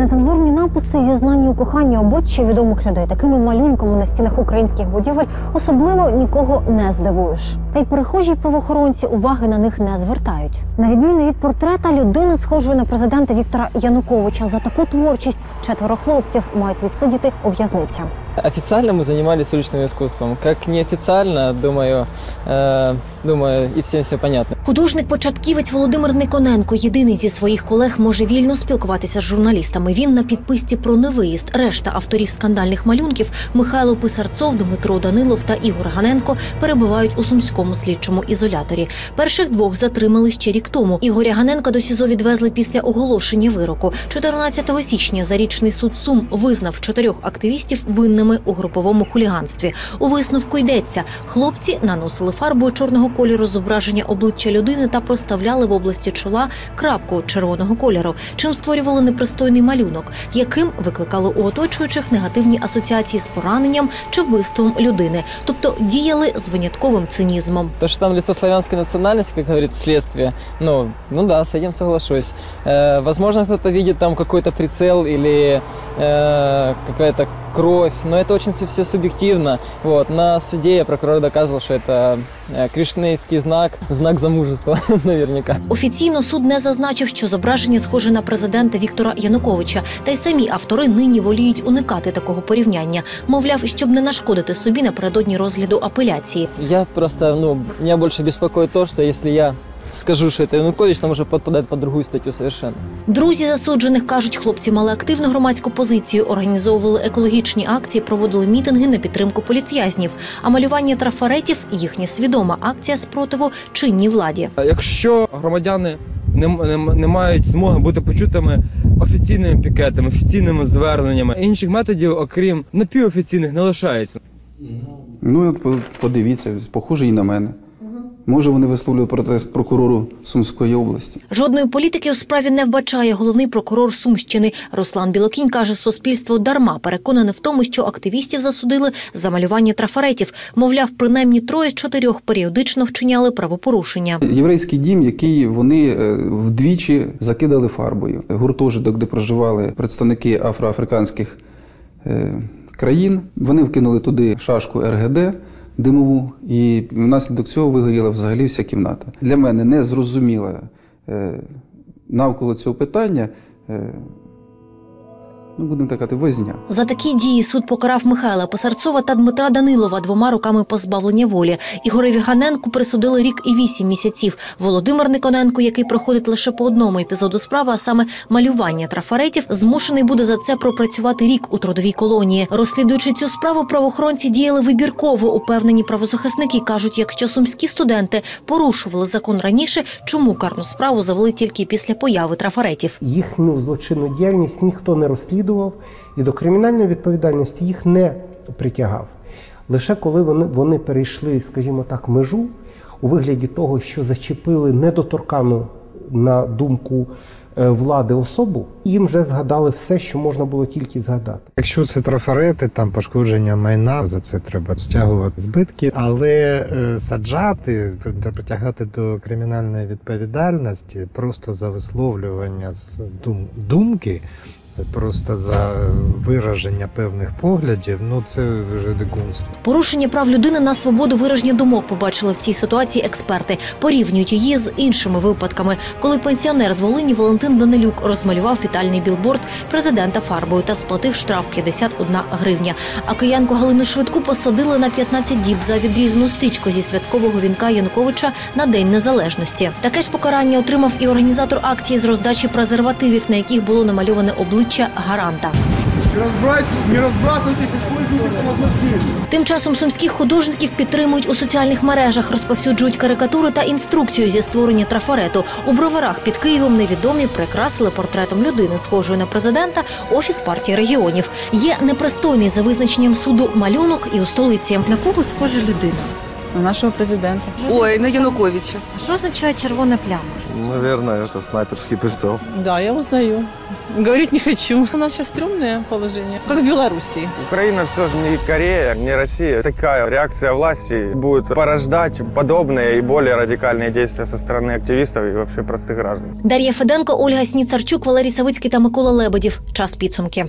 Нецензурні написи, зізнання у коханні обличчя відомих людей такими малюнками на стінах українських будівель особливо нікого не здивуєш. Та й перехожі правоохоронці уваги на них не звертають. На відміну від портрета людини, схожої на президента Віктора Януковича, за таку творчість четверо хлопців мають відсидіти у в'язниці. Официально мы занимались уличным искусством. Как неофициально, думаю, э, думаю, и всем все понятно. Художник-початківець Володимир Никоненко, єдиний зі своїх колег, може вільно спілкуватися з журналістами. Він на підписці про невиїзд. Решта авторів скандальних малюнків Михайло Писарцов, Дмитро Данилов та Ігор Ганенко перебувають у сумському слідчому ізоляторі. Перших двох затримали ще рік тому. Ігоря Ганенка до СІЗО відвезли після оголошення вироку. 14 січня зарічний суд Сум визнав чотирьох активістів винними у груповому хуліганстві. У висновку йдеться: хлопці наносили фарбою чорного кольору зображення обличчя людини та проставляли в області чола крапку червоного кольору, чим створювали непристойний малюнок, яким викликали у оточуючих негативні асоціації з пораненням чи вбивством людини, тобто діяли з винятковим цинізмом. То, что там лицо славянской национальности, как говорит следствие, ну, ну да, с этим соглашусь. Э, возможно, кто-то видит там какой-то прицел или э, какая-то кровь, но это очень все субъективно. Вот. На суде я прокурор доказывал, что это э, кришнейский знак, знак замужества, наверняка. Офіційно суд не зазначив, що зображення схоже на президента Віктора Януковича, та й самі автори нині воліють уникати такого порівняння. Мовляв, щоб не нашкодити собі напередодні розгляду апеляції. Я просто, ну, меня больше беспокоит то, что если я скажу, что это Янукович, там уже подпадает под другую статью совершенно. Друзі засуджених кажуть, хлопці мали активну громадську позицію, організовували екологічні акції, проводили мітинги на підтримку політв'язнів. А малювання трафаретів їхня свідома акція спротиву чинній владі. Якщо громадяни не, не, не мають змоги бути почутими офіційними пікетами, офіційними зверненнями, інших методів, окрім напівофіційних, не лишається. Ну, от подивіться, похоже і на мене. Може, вони висловлюють протест прокурору Сумської області. Жодної політики у справі не вбачає головний прокурор Сумщини. Руслан Білокінь каже, суспільство дарма переконане в тому, що активістів засудили за малювання трафаретів. Мовляв, принаймні троє з чотирьох періодично вчиняли правопорушення. Єврейський дім, який вони е, вдвічі закидали фарбою. Гуртожиток, де проживали представники афроафриканських е, країн, вони вкинули туди шашку РГД димову, і внаслідок цього вигоріла взагалі вся кімната. Для мене не зрозуміла е, навколо цього питання. Ну, будемо так казати, возня. За такі дії суд покарав Михайла Посарцова та Дмитра Данилова двома роками позбавлення волі. Ігореві Ганенку присудили рік і вісім місяців. Володимир Никоненко, який проходить лише по одному епізоду справи, а саме малювання трафаретів, змушений буде за це пропрацювати рік у трудовій колонії. Розслідуючи цю справу, правоохоронці діяли вибірково. Упевнені правозахисники кажуть, якщо сумські студенти порушували закон раніше, чому карну справу завели тільки після появи трафаретів? їхню злочинну діяльність ніхто не розслідував і до кримінальної відповідальності їх не притягав. Лише коли вони, вони перейшли, скажімо так, межу у вигляді того, що зачепили недоторкану на думку е, влади особу, їм вже згадали все, що можна було тільки згадати. Якщо це трафарети, там пошкодження майна, за це треба стягувати збитки, але е, саджати, притягати до кримінальної відповідальності просто за висловлювання дум, думки, просто за вираження певних поглядів, ну це вже дикунство. Порушення прав людини на свободу вираження думок побачили в цій ситуації експерти. Порівнюють її з іншими випадками, коли пенсіонер з Волині Валентин Данилюк розмалював вітальний білборд президента фарбою та сплатив штраф 51 гривня. А киянку Галину Швидку посадили на 15 діб за відрізану стрічку зі святкового вінка Януковича на День Незалежності. Таке ж покарання отримав і організатор акції з роздачі презервативів, на яких було намальоване обличчя гаранта. Не разбрасывайтесь. Тим часом сумських художників підтримують у соціальних мережах, розповсюджують карикатури та інструкцію зі створення трафарету. У броварах під Києвом невідомі прикрасили портретом людини, схожої на президента, офіс партії регіонів. Є непристойний за визначенням суду малюнок і у столиці. На кого схожа людина? на нашого президента. Ой, на Януковича. А що означає червона пляма? Наверное, это снайперский прицел. Да, я узнаю. Говорить не хочу. У нас сейчас стрёмное положение, как в Белоруссии. Украина все же не Корея, не Россия. Такая реакция власти будет порождать подобные и более радикальные действия со стороны активистов и вообще простых граждан. Дар'я Феденко, Ольга Сніцарчук, Валерій Савицький та Микола Лебедів. Час підсумки.